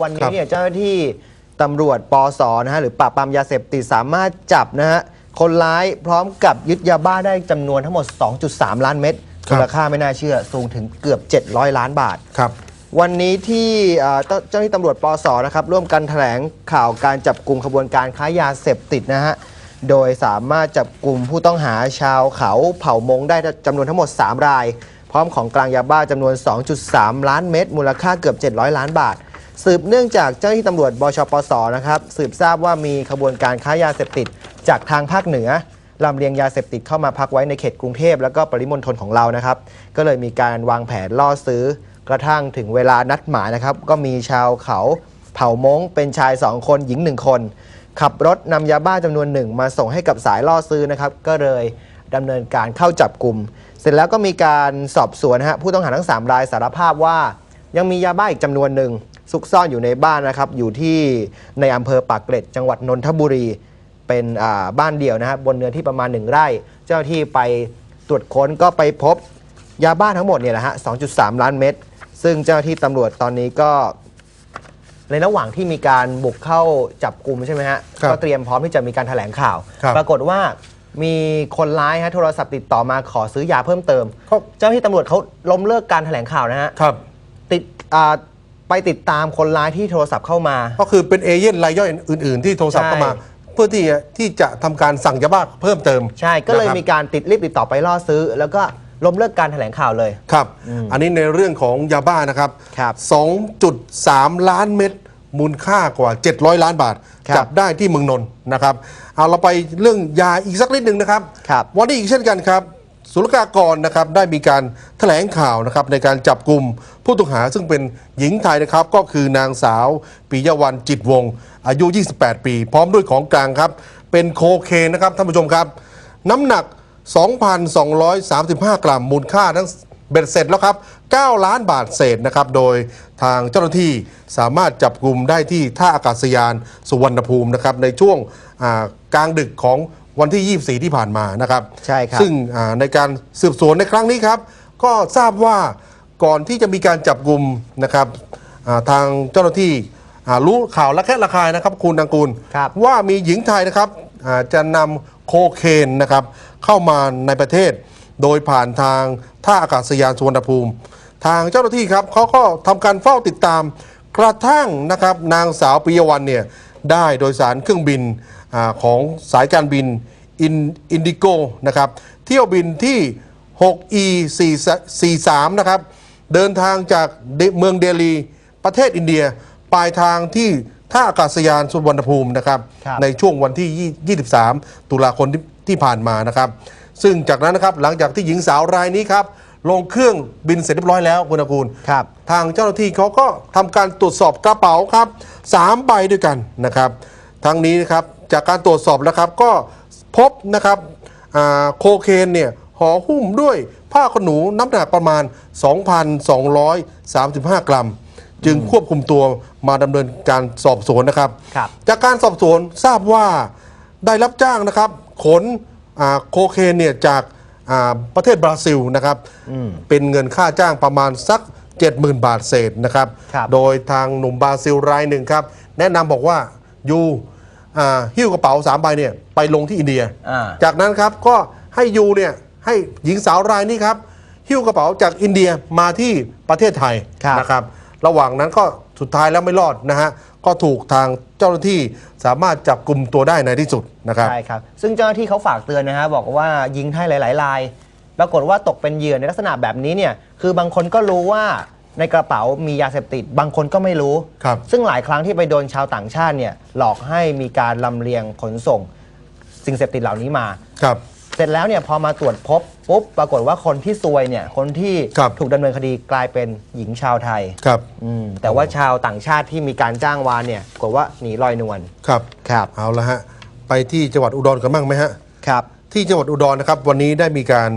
วันครันี้บเนี่ยเจ้าหน้าที่ตำรวจปสนะฮะหรือปราบปรามยาเสพติดสามารถจับนะฮะคนร้ายพร้อมกับยึดยาบ้าได้จำนวนทั้งหมด 2.3 ล้านเม็ดมูลค่าไม่น่าเชื่อสูงถึงเกือบ 700 ล้านบาทครับวันนี้ที่เอ่อเจ้าเจ้าหน้าที่ตำรวจปสนะครับร่วมกันแถลงข่าวการจับกลุ่มขบวนการค้ายาเสพติดนะฮะโดยสามารถจับกลุ่มผู้ต้องหาชาวเขาเผ่ามงได้จำนวนทั้งหมด 3 ราย พร้อมของกลางยาบ้าจำนวน 2.3 ล้านเม็ดมูลค่าเกือบ 700 ล้านบาท สืบเนื่องจากเจ้าหน้าที่ตำรวจบชปสนะครับสืบทราบว่ามีขบวนการค้ายาเสพติดจากทางภาคเหนือลำเลียงยาเสพติดเข้ามาพักไว้ในเขตกรุงเทพแล้วก็ปริมณฑลของเรานะครับ ก็เลยมีการวางแผนล่อซื้อกระทั่งถึงเวลานัดหมายนะครับ ก็มีชาวเขาเผ่ามงเป็นชาย 2 คนหญิง 1 คน ขับรถนำยาบ้าจำนวนหนึ่งมาส่งให้กับสายล่อซื้อนะครับ ก็เลยดำเนินการเข้าจับกลุ่ม เสร็จแล้วก็มีการสอบสวนฮะผู้ต้องหาทั้ง 3 รายสารภาพว่า ยังมียาบ้าอีกจำนวนหนึ่ง ซุกซ่อนอยู่ในบ้านนะครับ อยู่ที่ในอำเภอปากเกร็ดจังหวัดนนทบุรี เป็นอ่าบ้านเดี่ยวนะครับบนเนื้อที่ประมาณ 1 ไร่ เจ้าหน้าที่ไปตรวจค้นก็ไปพบยาบ้าทั้งหมดเนี่ยแหละฮะ 2.3 ล้านเม็ด ซึ่งเจ้าหน้าที่ตำรวจตอนนี้ก็ ในระหว่างที่มีการบุกเข้าจับกลุ่มใช่ไหมฮะครับก็เตรียมพร้อมที่จะมีการแถลงข่าวครับปรากฏว่ามีคนร้ายฮะโทรศัพท์ติดต่อมาขอซื้อยาเพิ่มเติมเขาเจ้าหน้าที่ตำรวจเขาล้มเลิกการแถลงข่าวนะฮะครับติดอ่า ไปติดตามคนร้ายที่โทรศัพท์เข้ามา ก็คือเป็นเอเย่นรายย่อยอื่น ๆ ที่โทรศัพท์ใช่เข้ามา เพื่อที่จะที่จะทำการสั่งยาบ้าเพิ่มเติม ใช่ก็เลยนะครับมีการติดรีบติดต่อไปล่อซื้อ แล้วก็ล้มเลิกการแถลงข่าวเลยครับ อันนี้ในเรื่องของยาบ้านะครับครับ2.3 ล้านเม็ดมูลค่ากว่า 700 ล้านบาทครับจับได้ที่เมืองนนท์นะครับ เอาเราไปเรื่องยาอีกสักนิดหนึ่งนะครับครับวันนี้อีกเช่นกันครับ ศุลกากรนะครับได้มีการแถลงข่าวนะครับในการจับกลุ่มผู้ต้องหาซึ่งเป็นหญิงไทยนะครับก็คือนางสาวปิยวันจิตวงศ์อายุ 28 ปี พร้อมด้วยของกลางครับ เป็นโคเคนนะครับท่านผู้ชมครับ น้ำหนัก 2,235 กรัมมูลค่าทั้งเบ็ดเสร็จแล้วครับ 9 ล้านบาทเศษนะครับ โดยทางเจ้าหน้าที่สามารถจับกลุ่มได้ที่ท่าอากาศยานสุวรรณภูมินะครับในช่วงกลางดึกของ วันที่ 24 ที่ผ่านมานะครับใช่ครับซึ่งอ่าในการสืบสวนในครั้งนี้ครับ ก็ทราบว่าก่อนที่จะมีการจับกลุ่มนะครับอ่าทางเจ้าหน้าที่อ่ารู้ข่าวและแค่ระคายนะครับคุณนางกูลครับว่ามีหญิงไทยนะครับอ่าจะนำโคเคนนะครับเข้ามาในประเทศ โดยผ่านทางท่าอากาศยานสุวรรณภูมิ ทางเจ้าหน้าที่ครับเขาก็ทำการเฝ้าติดตามกระทั่งนะครับนางสาวปิยวันเนี่ยได้โดยสารเครื่องบินอา ของสายการบินอินอินดิโกนะครับ เที่ยวบินที่ 6E 43นะครับ เดินทางจากเดเมืองเดลีประเทศอินเดีย ปลายทางที่ท่าอากาศยานสุวรรณภูมินะครับครับในช่วงวันที่ 23 ตุลาคมที่ที่ผ่านมานะครับ ซึ่งจากนั้นนะครับหลังจากที่หญิงสาวรายนี้ครับ ลงเครื่องบินเสร็จเรียบร้อยแล้วคุณอากูลครับทางเจ้าหน้าที่เขาก็ทำการตรวจสอบกระเป๋าครับสามใบด้วยกันนะครับ ทั้งนี้นะครับ จากการตรวจสอบแล้วครับก็พบนะครับอ่าโคเคนเนี่ยห่อหุ้มด้วยผ้าขนหนูน้ำหนักประมาณ 2,235 กรัม จึงควบคุมตัวมาดำเนินการสอบสวนนะครับครับจากการสอบสวนทราบว่าได้รับจ้างนะครับ ขนอ่าโคเคนเนี่ยจากอ่าประเทศบราซิลนะครับ เป็นเงินค่าจ้างประมาณสัก 70,000 บาทเศษนะครับครับโดยทางหนุ่มบราซิลรายหนึ่งครับ แนะนำบอกว่ายูอ่า หิ้วกระเป๋าสามใบเนี่ยไปลงที่อินเดีย อ่า จากนั้นครับก็ให้ยูเนี่ยให้หญิงสาวรายนี้ครับหิ้วกระเป๋าจากอินเดียมาที่ประเทศไทยครับ นะครับ ระหว่างนั้นก็สุดท้ายแล้วไม่รอดนะฮะก็ถูกทางเจ้าหน้าที่สามารถจับกลุ่มตัวได้ในที่สุดนะครับ ใช่ครับ ซึ่งเจ้าหน้าที่เขาฝากเตือนนะฮะบอกว่ายิงไทยหลายๆราย ปรากฏว่าตกเป็นเหยื่อในลักษณะแบบนี้เนี่ย คือบางคนก็รู้ว่า ในกระเป๋ามียาเสพติด บางคนก็ไม่รู้ ครับ ซึ่งหลายครั้งที่ไปโดนชาวต่างชาติเนี่ยหลอกให้มีการลำเลียงขนส่ง สิ่งเสพติดเหล่านี้มา ครับ เสร็จแล้วเนี่ยพอมาตรวจพบปุ๊บปรากฏว่าคนที่ซวยเนี่ยคนที่ครับ ถูกดำเนินคดีกลายเป็นหญิงชาวไทยครับ อืมแต่ว่าชาวต่างชาติที่มีการจ้างวานเนี่ยกฏว่าหนีลอยนวลครับ ครับเอาละฮะ ไปที่จังหวัดอุดรกันบ้างไหมฮะ ครับ ที่จังหวัดอุดรนะครับ วันนี้ได้มีการ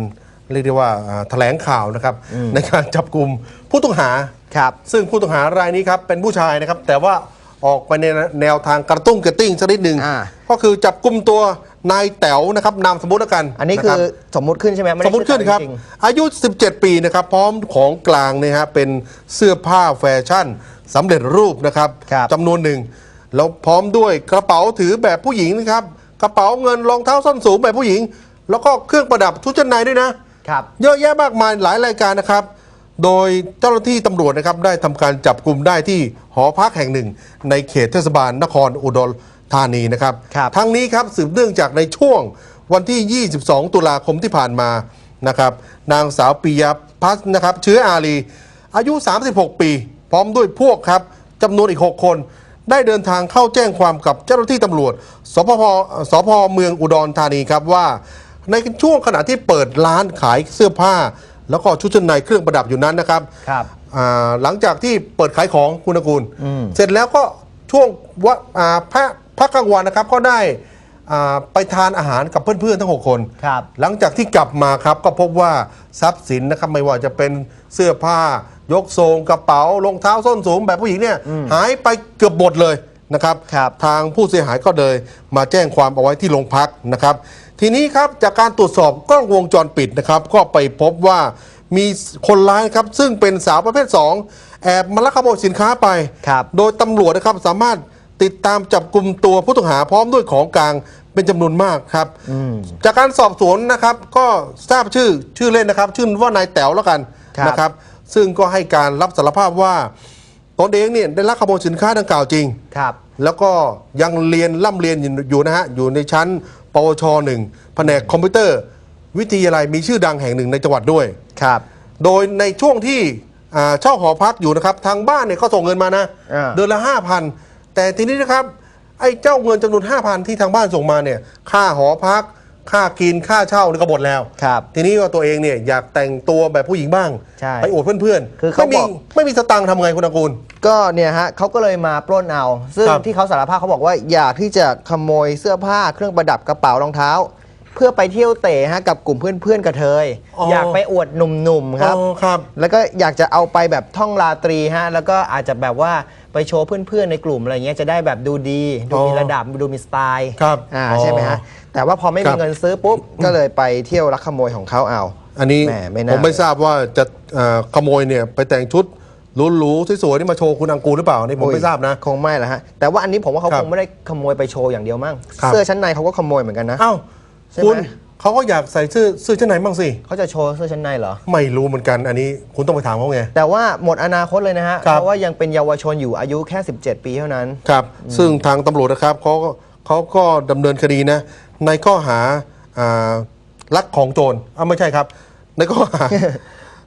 เรียกได้ว่าอ่าแถลงข่าวนะครับในการจับกลุ่มผู้ต้องหา ครับ ซึ่งผู้ต้องหารายนี้ครับเป็นผู้ชายนะครับ แต่ว่าออกไปในแนวทางกระตุ้งกระติ้งสักนิดหนึ่งอ่า ก็คือจับกลุ่มตัวนายแต๋วนะครับนามสมมติแล้วกันอันนี้ะคืรัอบสมมุติขึ้นใช่ไหมไได้สมมติขึ้นครับจง อายุ 17 ปีนะครับ พร้อมของกลางเนี่ยฮะเป็นเสื้อผ้าแฟชั่นสำเร็จรูปนะครับครับจำนวนหนึ่ง แล้วพร้อมด้วยกระเป๋าถือแบบผู้หญิงนะครับ กระเป๋าเงินรองเท้าส้นสูงแบบผู้หญิง แล้วก็เครื่องประดับชุดชั้นในด้วยนะ ครับ เยอะแยะมากมายหลายรายการนะครับ โดยเจ้าหน้าที่ตำรวจนะครับได้ทำการจับกลุ่มได้ที่หอพักแห่งหนึ่ง ในเขตเทศบาลนครอุดรธานีนะครับ ครับทั้งนี้ครับสืบเนื่องจากในช่วงวันที่ 22 ตุลาคมที่ผ่านมานะครับ นางสาวปียพัฒน์นะครับเชื้ออารีอายุ 36 ปี พร้อมด้วยพวกครับจำนวนอีก 6 คน ได้เดินทางเข้าแจ้งความกับเจ้าหน้าที่ตำรวจสพพสพเมืองอุดรธานีครับว่า ในช่วงขณะที่เปิดร้านขายเสื้อผ้า แล้วก็ชุดชั้นในเครื่องประดับอยู่นั้นนะครับครับ อ่าหลังจากที่เปิดขายของคุณกุลอืม เสร็จแล้วก็ช่วงวะอ่าพักพักกลางวันนะครับก็ได้อ่าไปทานอาหารกับเพื่อนๆทั้ง 6 คน ครับ หลังจากที่กลับมาครับก็พบว่าทรัพย์สินนะครับไม่ว่าจะเป็นเสื้อผ้ายกทรงกระเป๋ารองเท้าส้นสูงแบบผู้หญิงเนี่ยหายไปเกือบหมดเลยนะครับ ครับ ทางผู้เสียหายก็เลยมาแจ้งความเอาไว้ที่โรงพักนะครับ ทีนี้ครับจากการตรวจสอบกล้องวงจรปิดนะครับ ก็ไปพบว่ามีคนร้ายครับซึ่งเป็นสาวประเภท 2 แอบมาลักขโมยสินค้าไปครับโดยตำรวจนะครับสามารถติดตามจับกลุ่มตัวผู้ต้องหาพร้อมด้วยของกลางเป็นจำนวนมากครับ จากการสอบสวนนะครับก็ทราบชื่อชื่อเล่นนะครับ ชื่อว่านายแต๋วแล้วกันครับนะครับ ซึ่งก็ให้การรับสารภาพว่าตนเองเนี่ยได้ลักขโมยสินค้าดังกล่าวจริงครับ แล้วก็ยังเรียนร่ำเรียนอยู่นะฮะอยู่ในชั้น ปวชหนึ่งแผนกคอมพิวเตอร์ วิทยาลัยมีชื่อดังแห่งหนึ่งในจังหวัดด้วย ครับ โดยในช่วงที่อ่าเช่าหอพักอยู่นะครับ ทางบ้านเนี่ยเขาส่งเงินมานะ อ่า เดือนละ5,000แต่ทีนี้นะครับ ไอ้เจ้าเงินจำนวน5,000ที่ทางบ้านส่งมาเนี่ย ค่าหอพัก ค่ากินค่าเช่านี่ก็หมดแล้ว ครับ ทีนี้ว่าตัวเองเนี่ยอยากแต่งตัวแบบผู้หญิงบ้าง ใช่ไปอวดเพื่อนคือเขาไม่มีบอก ไม่มีสตังค์ทำไงคุณอากูล ก็เนี่ยฮะเขาก็เลยมาปล้นเอา ซึ่งครับที่เขาสารภาพเขาบอกว่าอยากที่จะขโมยเสื้อผ้าเครื่องประดับกระเป๋ารองเท้า เพื่อไปเที่ยวเตะฮะกับกลุ่มเพื่อนๆกระเทยอ๋ออ อยากไปอวดหนุ่มๆครับ อ๋อครับ แล้วก็อยากจะเอาไปแบบท่องราตรีฮะ แล้วก็อาจจะแบบว่าไปโชว์เพื่อนๆในกลุ่มอะไรเงี้ยจะได้แบบดูดี ดูมีอ๋อระดับดูมีสไตล์ครับอ่าอ๋อใช่ไหมฮะ แต่ว่าพอไม่ครัมีบ เงินซื้อปุ๊บ ก็เลยไปเที่ยวลักขโมยของเขาเอา อันนี้แหมไม่น่า ผมไม่ทราบว่าจะเอ่อขโมยเนี่ยไปแต่งชุดหรูๆสวยๆนี่มาโชว์คุณอังกูลหรือเปล่าอันนี่ผมอุ้ยไม่ทราบนะ คงไม่ละฮะ แต่ว่าอันนี้ผมว่าเขาครับคงไม่ได้ขโมยไปโชว์อย่างเดียวมั้งครับ เสื้อชั้นในเขาก็ขโมยเหมือนกันนะ อ้าว ใช่ไหมคุณเขาก็อยากใส่เสื้อเสื้อชั้นในบ้างสิ เขาจะโชว์เสื้อชั้นในเหรอ ไม่รู้เหมือนกันอันนี้คุณต้องไปถามเขาไง แต่ว่าหมดอนาคตเลยนะฮะ ครับ เพราะว่ายังเป็นเยาวชนอยู่อายุแค่ 17 ปีเท่านั้น ครับ ซึ่งทางตำรวจนะครับเขาก็เขาก็ดำเนินคดีนะ ในข้อหาอ่าลักของโจรอ่าไม่ใช่ครับ ในข้อหา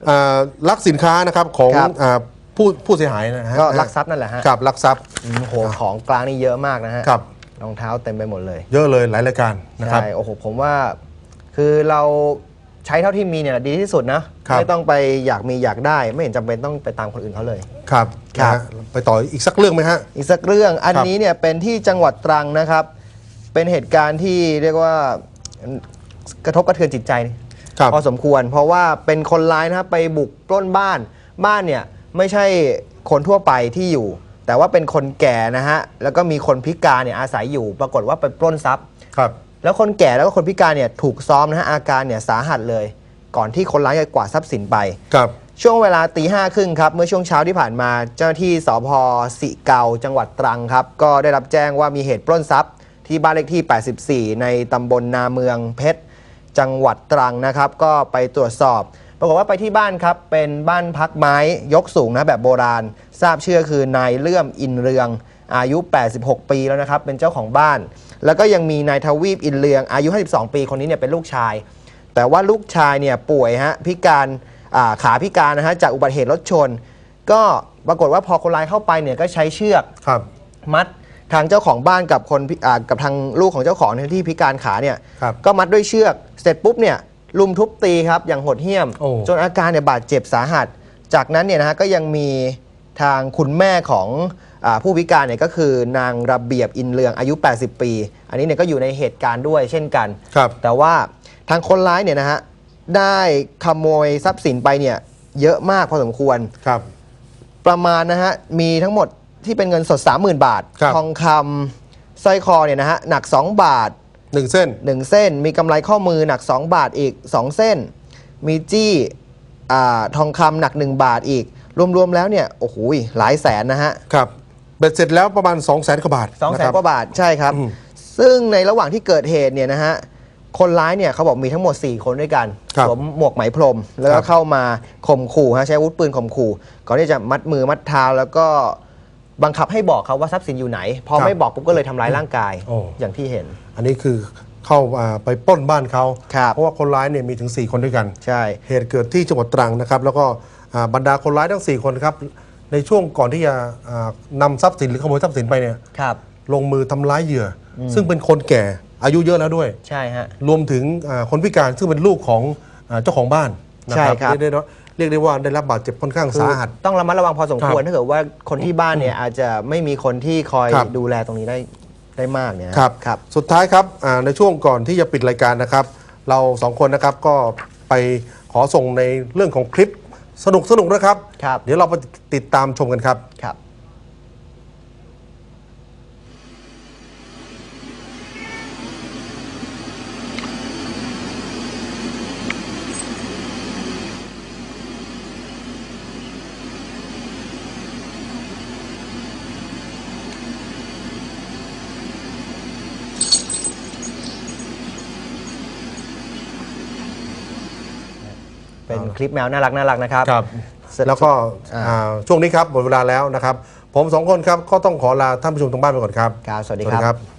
อ่าลักสินค้านะครับของครับ อ่าผู้ผู้เสียหายนะฮะก็ลักทรัพย์นั่นแหละฮะครับลักทรัพย์อืมโอ้โหของกลางนี่เยอะมากนะฮะ ครับ รองเท้าเต็มไปหมดเลย เยอะเลยหลายรายการนะครับ ใช่ โอ้โห ผมว่า คือเราใช้เท่าที่มีเนี่ยแหละดีที่สุดนะ ครับ ไม่ต้องไปอยากมีอยากได้ ไม่เห็นจำเป็นต้องไปตามคนอื่นเขาเลย ครับครับ นะฮะไปต่ออีกสักเรื่องไหมฮะ อีกสักเรื่องอันครับ นี้เนี่ยเป็นที่จังหวัดตรังนะครับ เป็นเหตุการณ์ที่เรียกว่ากระทบกระเทือนจิตใจ ครับ พอสมควร เพราะว่าเป็นคนร้ายนะครับไปบุกปล้นบ้านบ้านเนี่ยไม่ใช่คนทั่วไปที่อยู่ แต่ว่าเป็นคนแก่นะฮะ แล้วก็มีคนพิการเนี่ยอาศัยอยู่ ปรากฏว่าไปปล้นทรัพย์ ครับ แล้วคนแก่แล้วก็คนพิการเนี่ยถูกซ้อมนะฮะอาการเนี่ยสาหัสเลย ก่อนที่คนร้ายจะกวาดทรัพย์สินไป ครับ ช่วงเวลาตีห้าครึ่งครับ เมื่อช่วงเช้าที่ผ่านมาเจ้าหน้าที่สพสิเกาจังหวัดตรังครับ ก็ได้รับแจ้งว่ามีเหตุปล้นทรัพย์ ที่บ้านเลขที่ 84 ในตำบลนาเมืองเพชร จังหวัดตรังนะครับ ก็ไปตรวจสอบ ปรากฏว่าไปที่บ้านครับ เป็นบ้านพักไม้ยกสูงนะแบบโบราณ ทราบชื่อคือนายเลื่อมอินเรือง อายุ 86 ปีแล้วนะครับ เป็นเจ้าของบ้าน แล้วก็ยังมีนายทวีปอินเรืองอายุ 52 ปีคนนี้เนี่ยเป็นลูกชาย แต่ว่าลูกชายเนี่ยป่วยฮะพิการอ่าขาพิการนะฮะจากอุบัติเหตุรถชน ก็ปรากฏว่าพอคนร้ายเข้าไปเนี่ยก็ใช้เชือกครับมัดทางเจ้าของบ้านกับคนพิอ่ากับทางลูกของเจ้าของเนี่ยที่พิการขาเนี่ยครับก็มัดด้วยเชือกเสร็จปุ๊บเนี่ย ลุมทุบตีครับอย่างโหดเหี้ยม โอ้ จนอาการเนี่ยบาดเจ็บสาหัส จากนั้นเนี่ยนะฮะก็ยังมีทางคุณแม่ของอาผู้พิการเนี่ยก็คือนางระเบียบอินเรืองอายุ 80 ปี อันนี้เนี่ยก็อยู่ในเหตุการณ์ด้วยเช่นกัน ครับ แต่ว่าทางคนร้ายเนี่ยนะฮะได้ขโมยทรัพย์สินไปเนี่ยเยอะมากพอสมควร ครับ ประมาณนะฮะมีทั้งหมดที่เป็นเงินสด 30,000 บาท ครับ ทองคำสร้อยคอเนี่ยนะฮะหนัก 2 บาท หนึ่งเส้น 1 เส้น มีกำไรข้อมือหนัก 2 บาทอีก 2 เส้น มีจี้อ่าทองคำหนัก 1 บาทอีก รวม ๆ แล้วเนี่ย โอ้โหหลายแสนนะฮะ ครับ เบ็ดเสร็จแล้วประมาณ 2 0 0แสนกว่าบาทสองแสะคนรับ กว่าบาทใช่ครับ อืมซึ่งในระหว่างที่เกิดเหตุเนี่ยนะฮะคนร้ายเนี่ยเขาบอกมีทั้งหมด 4 คนด้วยกันครับสวมหมวกไหมพรม แล้วคก็รับเข้ามาข่มขู่ฮะใช้อาวุธปืนข่มขู่ก่อนที่จะมัดมือมัดเท้าแล้วก็ บังคับให้บอกเขาว่าทรัพย์สินอยู่ไหน พอไม่บอกปุ๊บก็เลยทำร้ายร่างกาย โอ้ อย่างที่เห็น อันนี้คือเข้าอ่าไปปล้นบ้านเขา ครับ เพราะว่าคนร้ายเนี่ยมีถึง 4 คนด้วยกัน ใช่ เหตุเกิดที่จังหวัดตรังนะครับ แล้วก็อ่าบรรดาคนร้ายทั้ง 4 คนครับ ในช่วงก่อนที่จะอ่านำทรัพย์สินหรือขโมยทรัพย์สินไปเนี่ย ครับ ลงมือทำร้ายเหยื่ออซึ่งเป็นคนแก่อายุเยอะแล้วด้วย ใช่ฮะ รวมถึงอ่าคนพิการซึ่งเป็นลูกของอาเจ้าของบ้านนะใช่ครับ เรียกได้ว่า เรียกได้ว่าได้รับบาดเจ็บค่อนข้างคือสาหัส ต้องระมัดระวังพอสมควรครับถ้าเกิดว่าคนที่บ้านเนี่ยอาจจะไม่มีคนที่คอยครับ ดูแลตรงนี้ได้ได้มากเนี่ยครับครับ สุดท้ายครับอ่าในช่วงก่อนที่จะปิดรายการนะครับ เราสองคนนะครับก็ไปขอส่งในเรื่องของคลิปสนุกสนุกๆนะครับ ครับ เดี๋ยวเราไปติดตามชมกันครับ ครับ เป็นคลิปแมวน่ารักน่ารักนะครับเสร็จแล้วก็อ่าอ่าช่วงนี้ครับหมดเวลาแล้วนะครับ ผมสองคนครับก็ต้องขอลาท่านผู้ชมทางบ้านไปก่อนครับ ครับสวัสดีสวัสคดีครัรับบ